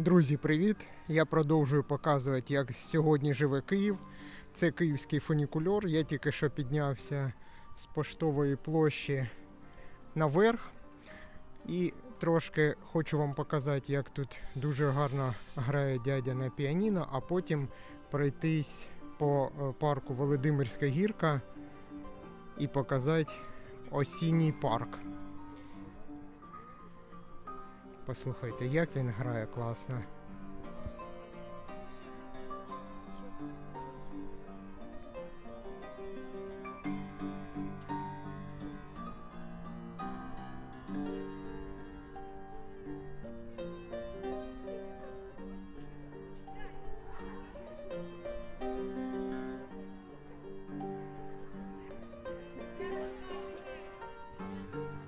Друзі, привіт! Я продовжую показувати, як сьогодні живе Київ. Це київський фунікульор. Я тільки що піднявся з поштової площі наверх. І трошки хочу вам показати, як тут дуже гарно грає дядя на піаніно, а потім пройтись по е, парку Володимирська гірка і показати осінній парк. Послухайте, як він грає класно.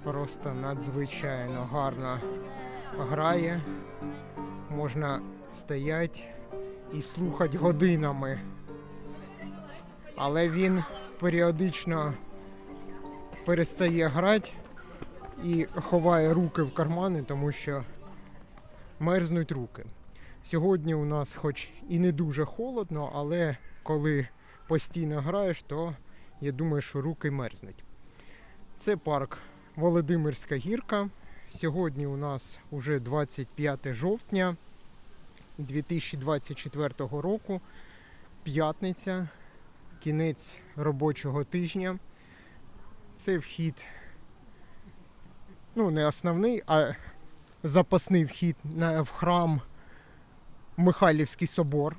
Просто надзвичайно гарно грає. Можна стояти і слухати годинами. Але він періодично перестає грати і ховає руки в кармани, тому що мерзнуть руки. Сьогодні у нас, хоч і не дуже холодно, але коли постійно граєш, то я думаю, що руки мерзнуть. Це парк Володимирська гірка. Сьогодні у нас уже 25 жовтня 2024 року, п'ятниця, кінець робочого тижня. Це вхід, ну, не основний, а запасний вхід в храм Михайлівський собор.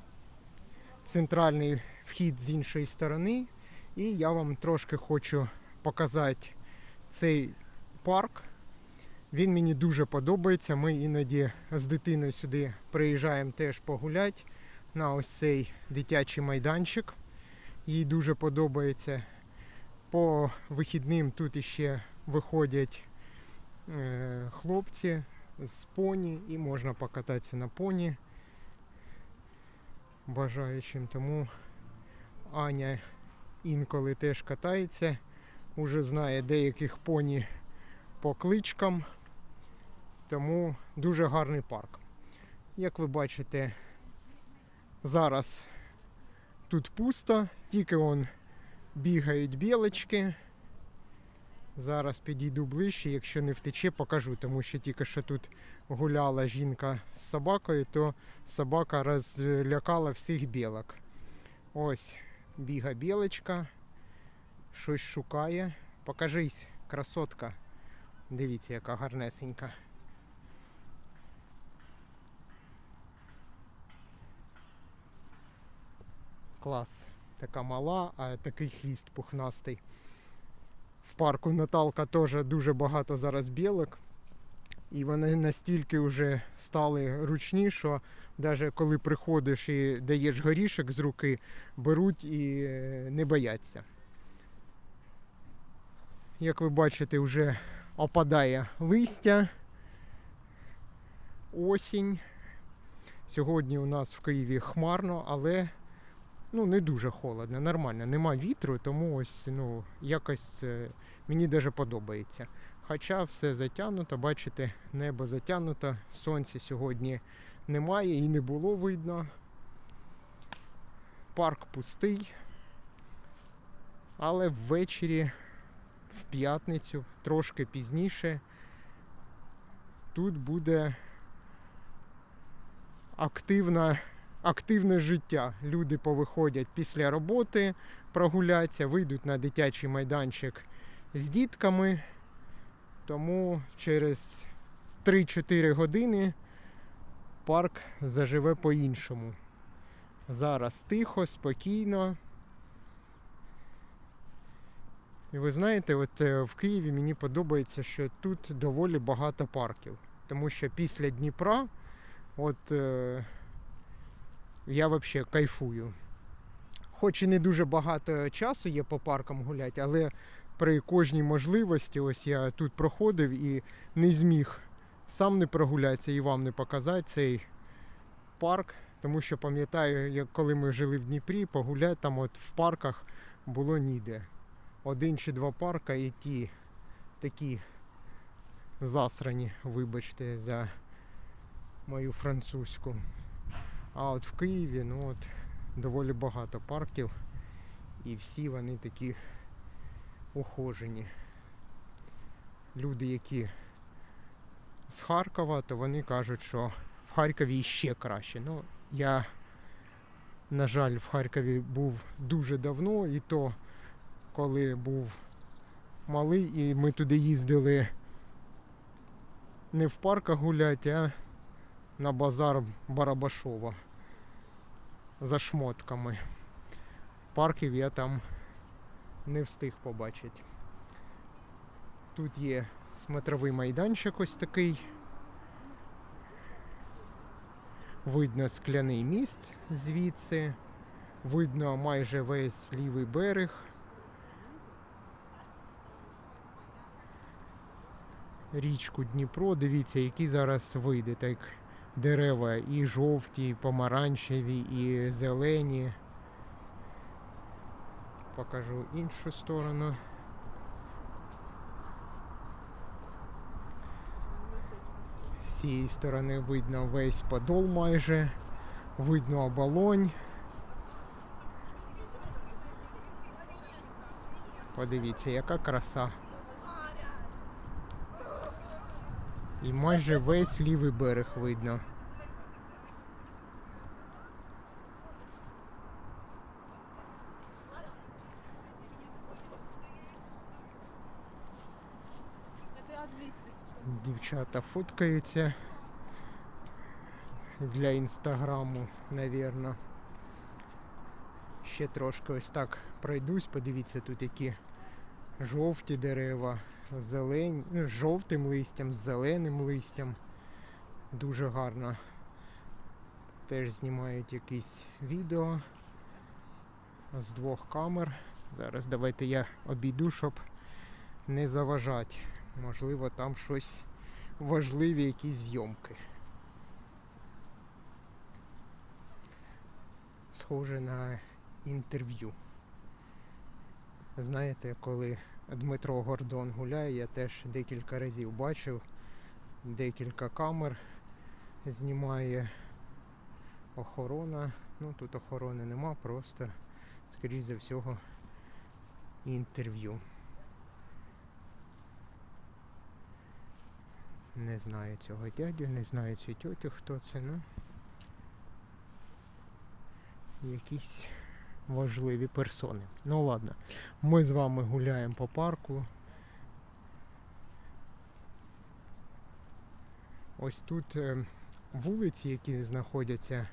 Центральний вхід з іншої сторони. І я вам трошки хочу показати цей парк. Він мені дуже подобається. Ми іноді з дитиною сюди приїжджаємо теж погуляти на ось цей дитячий майданчик. Їй дуже подобається. По вихідним тут іще виходять е, хлопці з поні і можна покататися на поні бажаючим. Тому Аня інколи теж катається, уже знає деяких поні по кличкам. Тому дуже гарний парк. Як ви бачите, зараз тут пусто, тільки он бігають білочки. Зараз підійду ближче, якщо не втече, покажу, тому що тільки що тут гуляла жінка з собакою, то собака розлякала всіх білок. Ось біга білочка, щось шукає. Покажись, красотка. Дивіться, яка гарнесенька. Клас. Така мала, а такий хвіст пухнастий. В парку Наталка теж дуже багато зараз білок. І вони настільки вже стали ручні, що навіть коли приходиш і даєш горішок з руки, беруть і е, не бояться. Як ви бачите, вже опадає листя, осінь. Сьогодні у нас в Києві хмарно, але ну, не дуже холодно, нормально. Нема вітру, тому ось ну, якось е, мені дуже подобається. Хоча все затягнуто, бачите, небо затягнуто, сонця сьогодні немає і не було видно. Парк пустий. Але ввечері, в п'ятницю, трошки пізніше, тут буде активна активне життя. Люди повиходять після роботи, прогуляться, вийдуть на дитячий майданчик з дітками. Тому через 3-4 години парк заживе по-іншому. Зараз тихо, спокійно. І ви знаєте, от е, в Києві мені подобається, що тут доволі багато парків. Тому що після Дніпра, от е, я взагалі кайфую. Хоч і не дуже багато часу є по паркам гуляти, але при кожній можливості, ось я тут проходив і не зміг сам не прогулятися і вам не показати цей парк. Тому що пам'ятаю, як коли ми жили в Дніпрі, погуляти там от в парках було ніде. Один чи два парка і ті такі засрані, вибачте, за мою французьку. А от в Києві ну от, доволі багато парків. І всі вони такі ухожені. Люди, які з Харкова, то вони кажуть, що в Харкові ще краще. Ну, я, на жаль, в Харкові був дуже давно, і то коли був малий, і ми туди їздили не в парках гуляти, а на базар Барабашова за шмотками. Парків я там не встиг побачити. Тут є смотровий майданчик ось такий. Видно скляний міст звідси. Видно майже весь лівий берег. Річку Дніпро. Дивіться, які зараз види. Так дерева і жовті, і помаранчеві, і зелені. Покажу іншу сторону. З цієї сторони видно весь подол майже, видно оболонь. Подивіться, яка краса. І майже весь лівий берег видно. Дівчата фоткаються для інстаграму, навірно. Ще трошки ось так пройдусь, подивіться тут які жовті дерева, зелені, ну, жовтим листям, з зеленим листям. Дуже гарно. Теж знімають якісь відео з двох камер. Зараз давайте я обійду, щоб не заважати. Можливо, там щось важливі якісь зйомки. Схоже на інтерв'ю. Знаєте, коли Дмитро Гордон гуляє, я теж декілька разів бачив, декілька камер знімає охорона. Ну тут охорони нема, просто, скоріш за всього, інтерв'ю. Не знаю цього дядю, не знаю цю тьотю, хто це, ну. Якісь важливі персони. Ну ладно, ми з вами гуляємо по парку. Ось тут е, вулиці, які знаходяться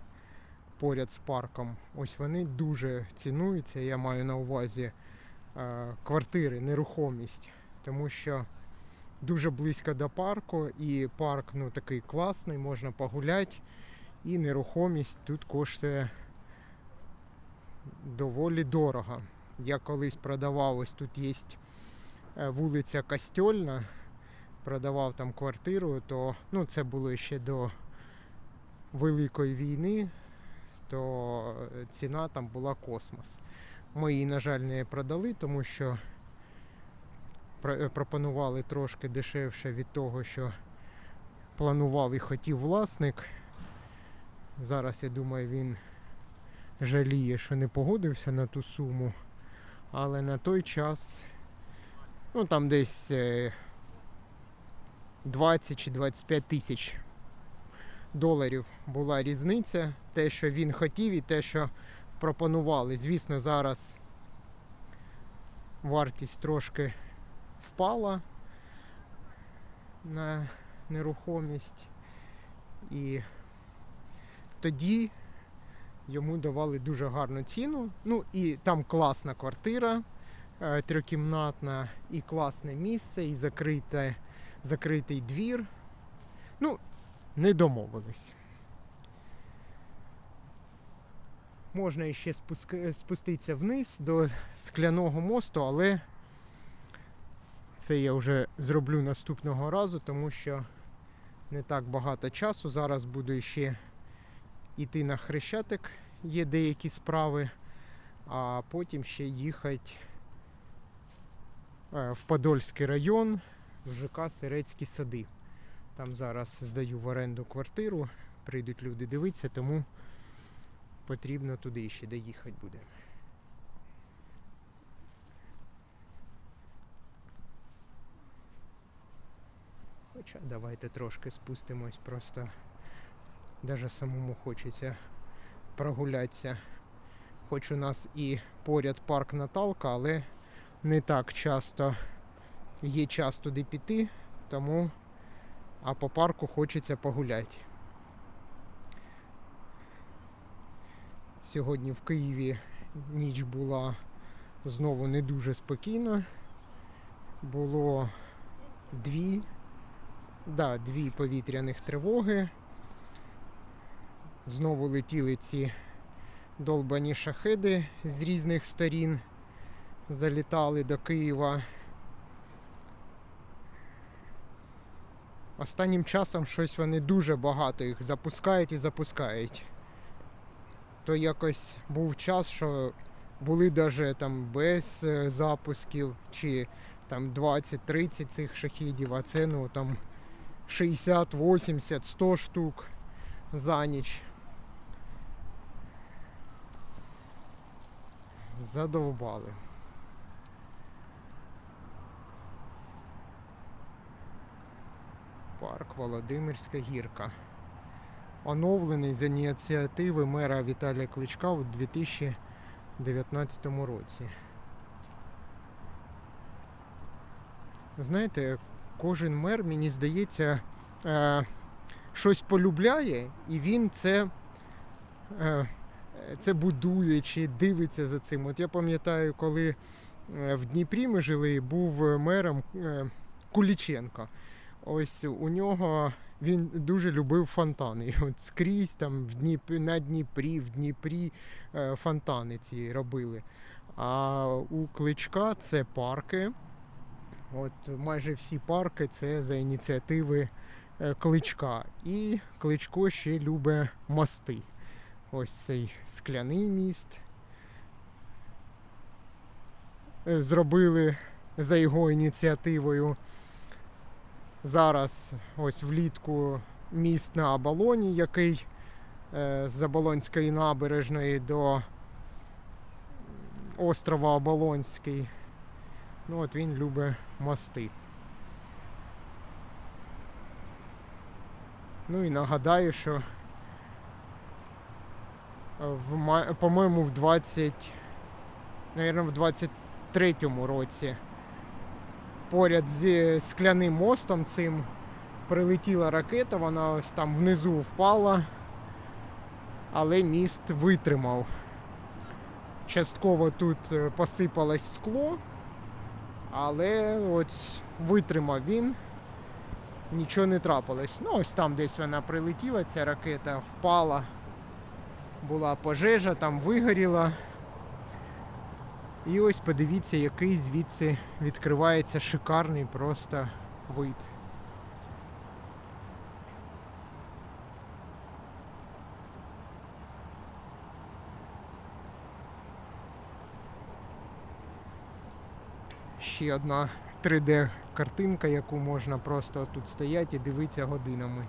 поряд з парком, ось вони дуже цінуються. Я маю на увазі е, квартири, нерухомість, тому що дуже близько до парку, і парк ну, такий класний, можна погуляти, і нерухомість тут коштує доволі дорого. Я колись продавав, ось тут є е, вулиця Костьольна, продавав там квартиру, то ну, це було ще до Великої війни, то е, ціна там була космос. Ми її, на жаль, не продали, тому що е, пропонували трошки дешевше від того, що планував і хотів власник. Зараз, я думаю, він жаліє, що не погодився на ту суму. Але на той час, ну там десь е, 20 чи 25 тисяч доларів була різниця. Те, що він хотів, і те, що пропонували. Звісно, зараз вартість трошки впала на нерухомість. І тоді йому давали дуже гарну ціну. Ну і там класна квартира е, трикімнатна, і класне місце, і закрите, закритий двір. Ну, не домовились. Можна спуск- спуститися вниз до скляного мосту, але це я вже зроблю наступного разу, тому що не так багато часу. Зараз буду ще йти на Хрещатик, є деякі справи, а потім ще їхати е, в Подольський район, в ЖК Сирецькі сади. Там зараз здаю в оренду квартиру, прийдуть люди дивитися, тому потрібно туди ще доїхати буде. Хоча давайте трошки спустимось, просто даже самому хочеться прогулятися. Хоч у нас і поряд парк Наталка, але не так часто є час туди піти, тому а по парку хочеться погуляти. Сьогодні в Києві ніч була знову не дуже спокійна. Було дві, да, дві повітряних тривоги. Знову летіли ці долбані шахеди з різних сторін, залітали до Києва. Останнім часом щось вони дуже багато їх запускають і запускають. То якось був час, що були навіть там без е, запусків, чи там 20-30 цих шахідів, а це ну там 60, 80, 100 штук за ніч. Задовбали. Парк Володимирська гірка. Оновлений з ініціативи мера Віталія Кличка у 2019 році. Знаєте, кожен мер, мені здається, е, щось полюбляє, і він це, е, це будує чи дивиться за цим. От я пам'ятаю, коли е, в Дніпрі ми жили, був мером е, Куліченко. Ось у нього він дуже любив фонтани. От скрізь там в Дніп... на Дніпрі, в Дніпрі е, фонтани ці робили. А у Кличка це парки. От майже всі парки це за ініціативи е, Кличка. І Кличко ще любить мости. Ось цей скляний міст. Е, Зробили за його ініціативою. Зараз ось влітку міст на Оболоні, який е, з Оболонської набережної до острова Оболонський. Ну от він любить мости. Ну і нагадаю, що по-моєму в 20, навірно, в 23-му році поряд зі скляним мостом цим прилетіла ракета, вона ось там внизу впала, але міст витримав. Частково тут е, посипалось скло, але от витримав він, нічого не трапилось. Ну, ось там десь вона прилетіла, ця ракета впала, була пожежа, там вигоріла. І ось подивіться, який звідси відкривається шикарний просто вид. Ще одна 3D картинка, яку можна просто тут стояти і дивитися годинами.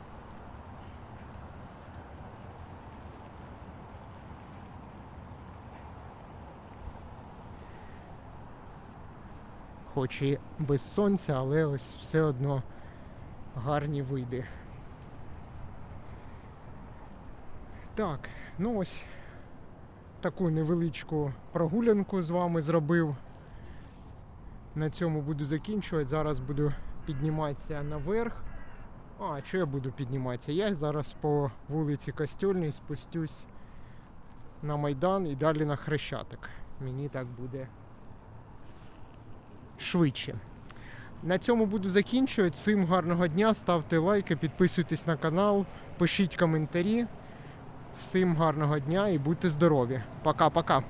Хоч і без сонця, але ось все одно гарні види. Так, ну ось таку невеличку прогулянку з вами зробив. На цьому буду закінчувати. Зараз буду підніматися наверх. А, що я буду підніматися? Я зараз по вулиці Костюльній спустюсь на Майдан і далі на Хрещатик. Мені так буде швидше. На цьому буду закінчувати. Всім гарного дня, ставте лайки, підписуйтесь на канал, пишіть коментарі. Всім гарного дня і будьте здорові. Пока-пока.